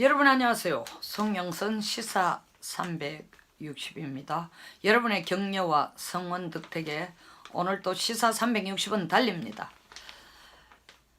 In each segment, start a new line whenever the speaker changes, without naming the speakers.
여러분 안녕하세요. 성명선 시사 360입니다. 여러분의 격려와 성원 덕택에 오늘 또 시사 360은 달립니다.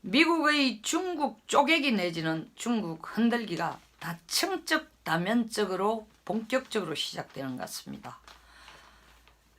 미국의 중국 쪼개기 내지는 중국 흔들기가 다층적 다면적으로 본격적으로 시작되는 것 같습니다.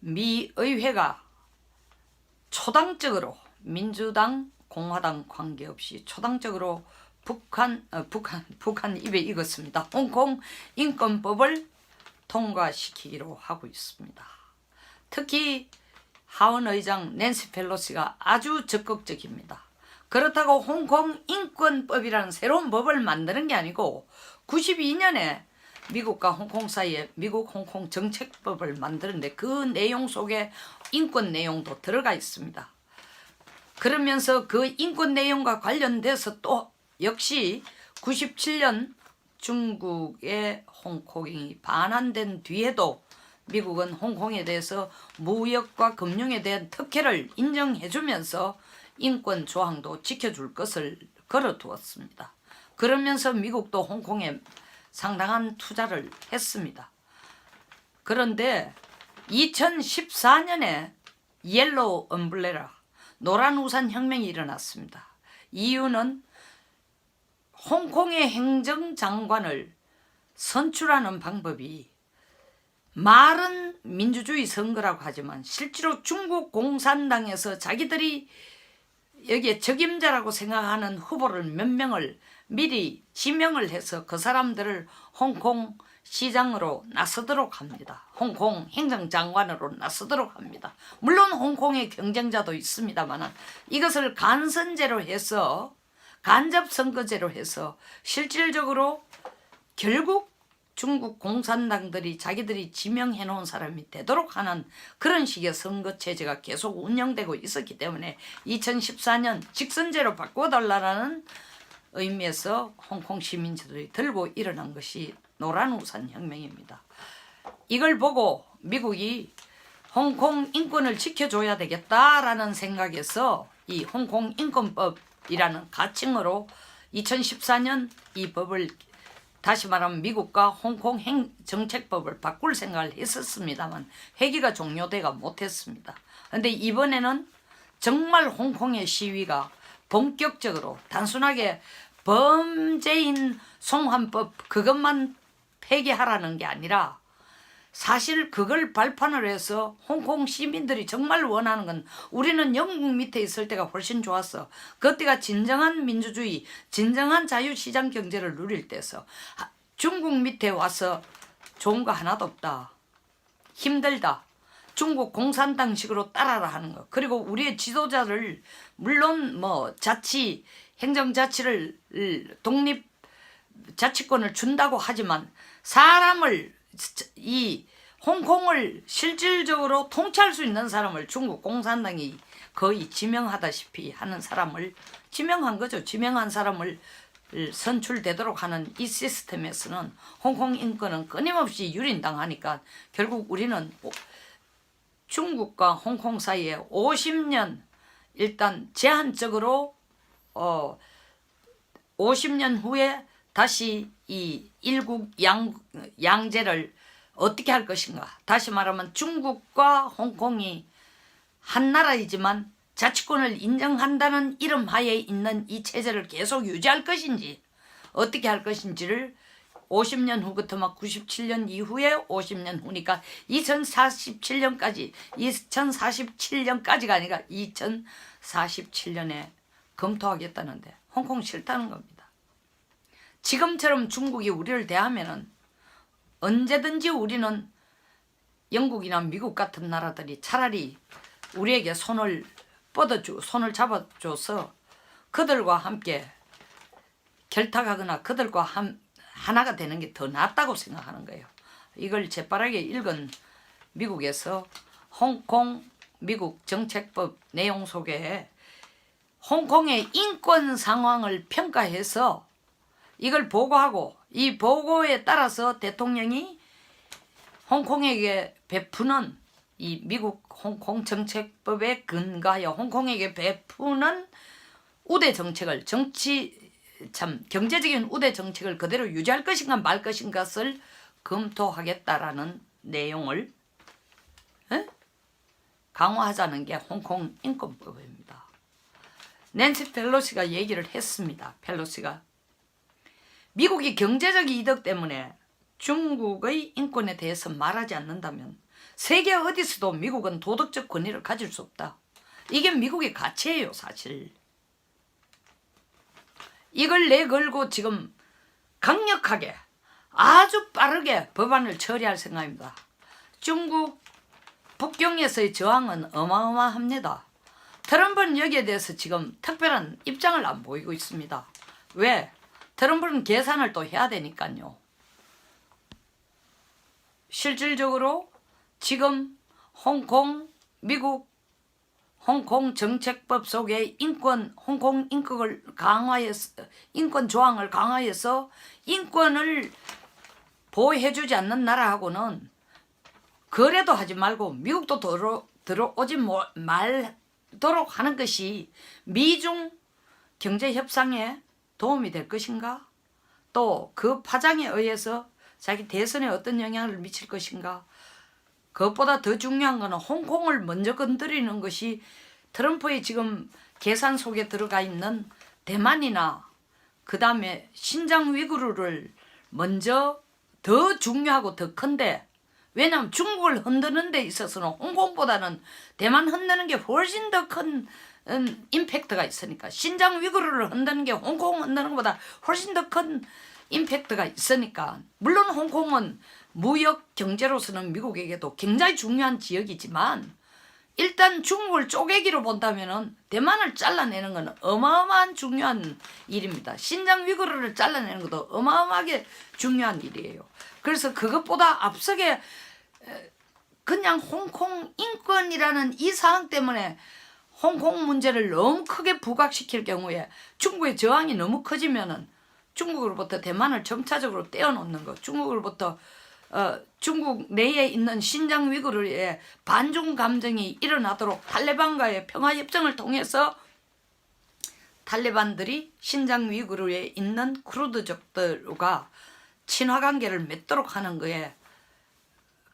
미 의회가 초당적으로 민주당, 공화당 관계없이 초당적으로 북한 어, 북한 북한 입에 익었습니다. 홍콩 인권법을 통과시키기로 하고 있습니다. 특히 하원 의장 낸시 펠로시가 아주 적극적입니다. 그렇다고 홍콩 인권법이라는 새로운 법을 만드는 게 아니고 92년에 미국과 홍콩 사이에 미국 홍콩 정책법을 만드는데 그 내용 속에 인권 내용도 들어가 있습니다. 그러면서 그 인권 내용과 관련돼서 또 역시 97년 중국의 홍콩이 반환된 뒤에도 미국은 홍콩에 대해서 무역과 금융에 대한 특혜를 인정해주면서 인권 조항도 지켜줄 것을 걸어두었습니다. 그러면서 미국도 홍콩에 상당한 투자를 했습니다. 그런데 2014년에 옐로우 엄블레라 노란 우산 혁명이 일어났습니다. 이유는 홍콩의 행정장관을 선출하는 방법이 말은 민주주의 선거라고 하지만 실제로 중국 공산당에서 자기들이 여기에 적임자라고 생각하는 후보를 몇 명을 미리 지명을 해서 그 사람들을 홍콩 시장으로 나서도록 합니다. 홍콩 행정장관으로 나서도록 합니다. 물론 홍콩의 경쟁자도 있습니다만 이것을 간선제로 해서 간접 선거제로 해서 실질적으로 결국 중국 공산당들이 자기들이 지명해 놓은 사람이 되도록 하는 그런 식의 선거 체제가 계속 운영되고 있었기 때문에 2014년 직선제로 바꿔달라는 의미에서 홍콩 시민들이 들고 일어난 것이 노란 우산 혁명입니다. 이걸 보고 미국이 홍콩 인권을 지켜줘야 되겠다라는 생각에서 이 홍콩 인권법 이라는 가칭으로 2014년 이 법을 다시 말하면 미국과 홍콩 행 정책법을 바꿀 생각을 했었습니다만 회기가 종료돼가 못했습니다. 그런데 이번에는 정말 홍콩의 시위가 본격적으로 단순하게 범죄인 송환법 그것만 폐기하라는 게 아니라 사실 그걸 발판을 해서 홍콩 시민들이 정말 원하는 건 우리는 영국 밑에 있을 때가 훨씬 좋았어. 그때가 진정한 민주주의, 진정한 자유시장 경제를 누릴 때서 하- 중국 밑에 와서 좋은 거 하나도 없다. 힘들다. 중국 공산당식으로 따라라 하는 거. 그리고 우리의 지도자를 물론 뭐 자치 행정자치를 독립 자치권을 준다고 하지만 사람을 이 홍콩을 실질적으로 통치할 수 있는 사람을 중국 공산당이 거의 지명하다시피 하는 사람을 지명한 거죠. 지명한 사람을 선출되도록 하는 이 시스템에서는 홍콩 인권은 끊임없이 유린당하니까 결국 우리는 중국과 홍콩 사이에 50년 일단 제한적으로 어 50년 후에 다시 이 일국 양, 양제를 어떻게 할 것인가. 다시 말하면 중국과 홍콩이 한 나라이지만 자치권을 인정한다는 이름 하에 있는 이 체제를 계속 유지할 것인지 어떻게 할 것인지를 50년 후부터 막 97년 이후에 50년 후니까 2047년까지 2047년까지가 아니라 2047년에 검토하겠다는데 홍콩 싫다는 겁니다. 지금처럼 중국이 우리를 대하면은 언제든지 우리는 영국이나 미국 같은 나라들이 차라리 우리에게 손을 뻗어주 손을 잡아줘서 그들과 함께 결탁하거나 그들과 한, 하나가 되는 게 더 낫다고 생각하는 거예요. 이걸 재빠르게 읽은 미국에서 홍콩 미국 정책법 내용 속에 홍콩의 인권 상황을 평가해서 이걸 보고하고 이 보고에 따라서 대통령이 홍콩에게 베푸는 이 미국 홍콩 정책법에 근거하여 홍콩에게 베푸는 우대 정책을 정치 참 경제적인 우대 정책을 그대로 유지할 것인가 말 것인가를 검토하겠다라는 내용을 에? 강화하자는 게 홍콩 인권법입니다. 낸시 펠로시가 얘기를 했습니다. 펠로시가 미국이 경제적 이득 때문에 중국의 인권에 대해서 말하지 않는다면 세계 어디서도 미국은 도덕적 권위를 가질 수 없다. 이게 미국의 가치예요, 사실. 이걸 내걸고 지금 강력하게 아주 빠르게 법안을 처리할 생각입니다. 중국 북경에서의 저항은 어마어마합니다. 트럼프는 여기에 대해서 지금 특별한 입장을 안 보이고 있습니다. 왜? 트럼프는 계산을 또 해야 되니까요. 실질적으로 지금 홍콩, 미국 홍콩 정책법 속에 인권, 홍콩 인권을 강화해서, 인권 조항을 강화해서 인권을 보호해주지 않는 나라하고는 거래도 하지 말고 미국도 들어, 들어오지 말도록 하는 것이 미중 경제 협상에 도움이 될 것인가? 또 그 파장에 의해서 자기 대선에 어떤 영향을 미칠 것인가? 그것보다 더 중요한 것은 홍콩을 먼저 건드리는 것이 트럼프의 지금 계산 속에 들어가 있는 대만이나 그 다음에 신장 위구르를 먼저 더 중요하고 더 큰데 왜냐하면 중국을 흔드는 데 있어서는 홍콩보다는 대만 흔드는 게 훨씬 더큰 임팩트가 있으니까 신장 위구르를 흔드는 게 홍콩 흔드는 것보다 훨씬 더 큰 임팩트가 있으니까 물론 홍콩은 무역 경제로서는 미국에게도 굉장히 중요한 지역이지만 일단 중국을 쪼개기로 본다면은 대만을 잘라내는 것은 어마어마한 중요한 일입니다. 신장 위구르를 잘라내는 것도 어마어마하게 중요한 일이에요. 그래서 그것보다 앞서게 에, 그냥 홍콩 인권이라는 이 사항 때문에 홍콩 문제를 너무 크게 부각시킬 경우에 중국의 저항이 너무 커지면은 중국으로부터 대만을 점차적으로 떼어놓는 것, 중국으로부터 어, 중국 내에 있는 신장 위구르 의 반중 감정이 일어나도록 탈레반과의 평화 협정을 통해서 탈레반들이 신장 위구르에 있는 쿠르드족들과 친화 관계를 맺도록 하는 거에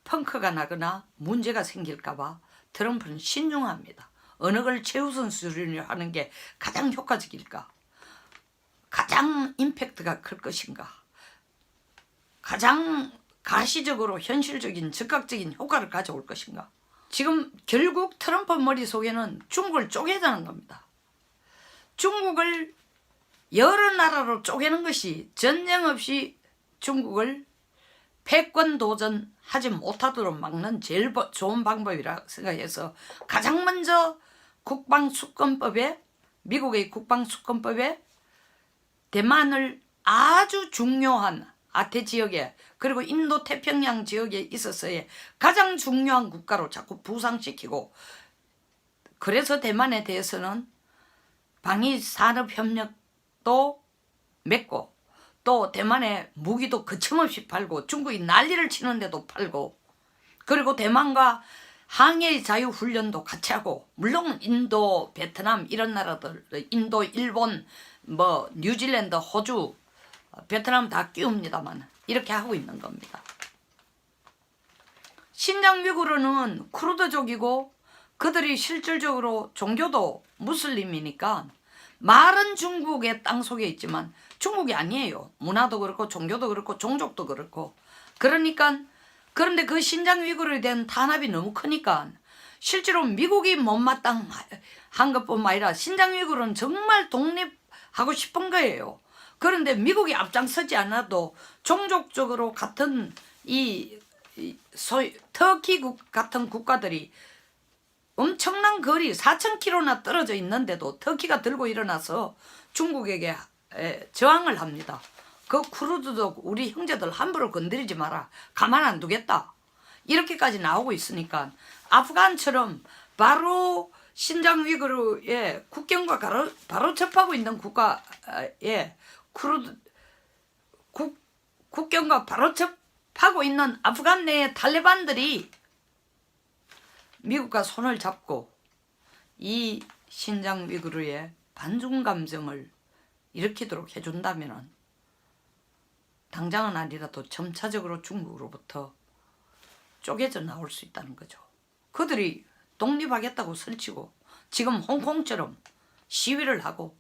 펑크가 나거나 문제가 생길까봐 트럼프는 신중합니다. 어느 걸 최우선 수준으로 하는 게 가장 효과적일까? 가장 임팩트가 클 것인가? 가장 가시적으로 현실적인 즉각적인 효과를 가져올 것인가? 지금 결국 트럼프 머릿속에는 중국을 쪼개자는 겁니다. 중국을 여러 나라로 쪼개는 것이 전쟁 없이 중국을 패권 도전하지 못하도록 막는 제일 버- 좋은 방법이라 생각해서 가장 먼저 국방수권법에 미국의 국방수권법에 대만을 아주 중요한 아태 지역에 그리고 인도 태평양 지역에 있어서의 가장 중요한 국가로 자꾸 부상시키고 그래서 대만에 대해서는 방위 산업 협력도 맺고 또 대만에 무기도 거침없이 팔고 중국이 난리를 치는데도 팔고 그리고 대만과 항해 자유 훈련도 같이 하고 물론 인도, 베트남 이런 나라들 인도, 일본, 뭐 뉴질랜드, 호주, 베트남 다 끼웁니다만 이렇게 하고 있는 겁니다. 신장 위구르는 쿠르드족이고 그들이 실질적으로 종교도 무슬림이니까 말은 중국의 땅 속에 있지만 중국이 아니에요. 문화도 그렇고 종교도 그렇고 종족도 그렇고 그러니까 그런데 그 신장 위구르에 대한 탄압이 너무 크니까 실제로 미국이 못마땅한 것뿐만 아니라 신장 위구르는 정말 독립하고 싶은 거예요. 그런데 미국이 앞장서지 않아도 종족적으로 같은 이, 이 소위 터키 국 같은 국가들이 엄청난 거리 4,000km나 떨어져 있는데도 터키가 들고 일어나서 중국에게 에, 저항을 합니다. 그 쿠르드족 우리 형제들 함부로 건드리지 마라. 가만 안 두겠다. 이렇게까지 나오고 있으니까 아프간처럼 바로 신장 위구르의 국경과 바로, 바로 접하고 있는 국가에 쿠르드 국, 국경과 바로 접하고 있는 아프간 내의 탈레반들이 미국과 손을 잡고 이 신장 위구르의 반중 감정을 일으키도록 해준다면은 당장은 아니라도 점차적으로 중국으로부터 쪼개져 나올 수 있다는 거죠. 그들이 독립하겠다고 설치고 지금 홍콩처럼 시위를 하고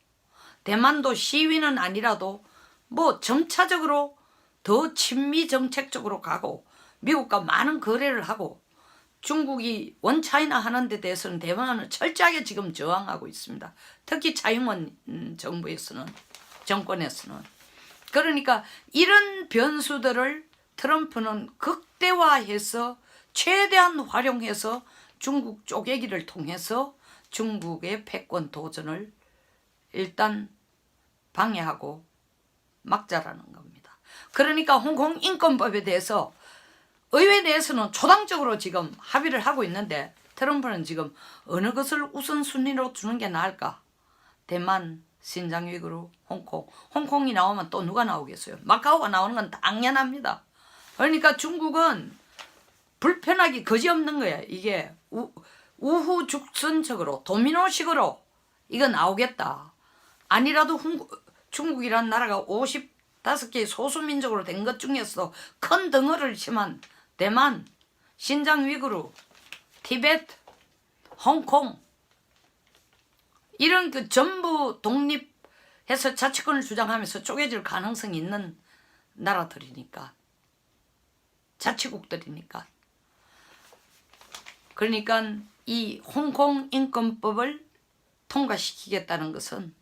대만도 시위는 아니라도 뭐 점차적으로 더 친미 정책적으로 가고 미국과 많은 거래를 하고 중국이 원차이나 하는 데 대해서는 대만은 철저하게 지금 저항하고 있습니다. 특히 차잉원 음, 정부에서는 정권에서는 그러니까 이런 변수들을 트럼프는 극대화해서 최대한 활용해서 중국 쪼개기를 통해서 중국의 패권 도전을 일단 방해하고 막자라는 겁니다. 그러니까 홍콩 인권법에 대해서 의회 내에서는 초당적으로 지금 합의를 하고 있는데 트럼프는 지금 어느 것을 우선순위로 두는 게 나을까? 대만, 신장 위구르, 홍콩. 홍콩이 나오면 또 누가 나오겠어요? 마카오가 나오는 건 당연합니다. 그러니까 중국은 불편하기 거지없는 거야. 이게 우, 우후 죽순적으로 도미노식으로 이거 나오겠다. 아니라도 훈, 중국이란 나라가 55개 소수민족으로 된 것 중에서 큰 덩어리를 치면 대만, 신장 위구르, 티베트, 홍콩 이런 그 전부 독립해서 자치권을 주장하면서 쪼개질 가능성이 있는 나라들이니까 자치국들이니까. 그러니까 이 홍콩 인권법을 통과시키겠다는 것은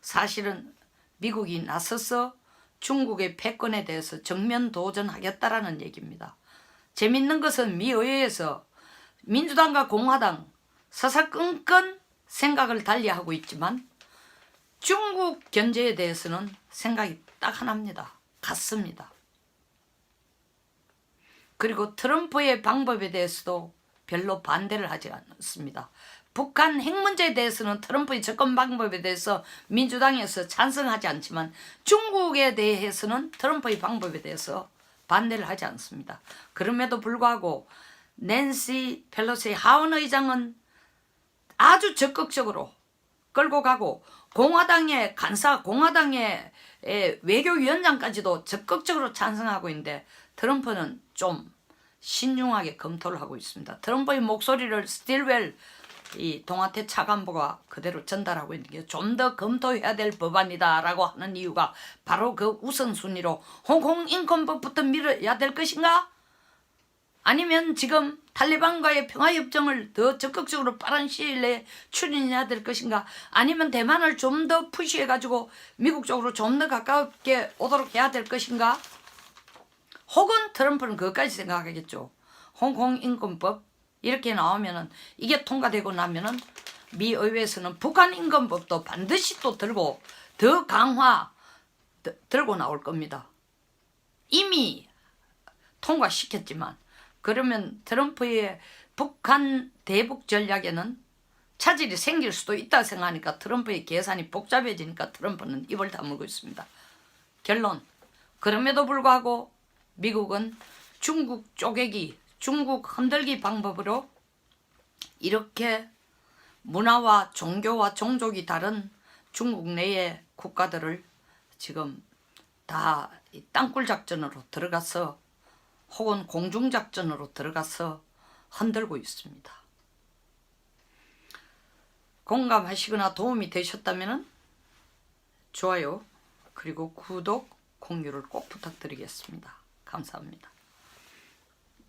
사실은 미국이 나서서 중국의 패권에 대해서 정면 도전하겠다라는 얘기입니다. 재밌는 것은 미 의회에서 민주당과 공화당 서사건건 생각을 달리하고 있지만 중국 견제에 대해서는 생각이 딱 하나입니다. 같습니다. 그리고 트럼프의 방법에 대해서도 별로 반대를 하지 않습니다. 북한 핵 문제에 대해서는 트럼프의 접근 방법에 대해서 민주당에서 찬성하지 않지만 중국에 대해서는 트럼프의 방법에 대해서 반대를 하지 않습니다. 그럼에도 불구하고 낸시 펠로시 하원 의장은 아주 적극적으로 끌고 가고 공화당의 간사 공화당의 에, 외교위원장까지도 적극적으로 찬성하고 있는데 트럼프는 좀 신중하게 검토를 하고 있습니다. 트럼프의 목소리를 스틸웰 이 동아태 차관보가 그대로 전달하고 있는 게 좀 더 검토해야 될 법안이다라고 하는 이유가 바로 그 우선순위로 홍콩 인권법부터 밀어야 될 것인가? 아니면 지금 탈리반과의 평화협정을 더 적극적으로 빠른 시일 내에 추진해야 될 것인가? 아니면 대만을 좀 더 푸시해가지고 미국 쪽으로 좀 더 가깝게 오도록 해야 될 것인가? 혹은 트럼프는 그것까지 생각하겠죠. 홍콩 인권법 이렇게 나오면은 이게 통과되고 나면은 미 의회에서는 북한 인권법도 반드시 또 들고 더 강화 드- 들고 나올 겁니다. 이미 통과시켰지만 그러면 트럼프의 북한 대북 전략에는 차질이 생길 수도 있다 생각하니까 트럼프의 계산이 복잡해지니까 트럼프는 입을 다물고 있습니다. 결론 그럼에도 불구하고 미국은 중국 쪼개기, 중국 흔들기 방법으로 이렇게 문화와 종교와 종족이 다른 중국 내의 국가들을 지금 다이 땅굴 작전으로 들어가서 혹은 공중 작전으로 들어가서 흔들고 있습니다. 공감하시거나 도움이 되셨다면 좋아요 그리고 구독 공유를 꼭 부탁드리겠습니다. 감사합니다.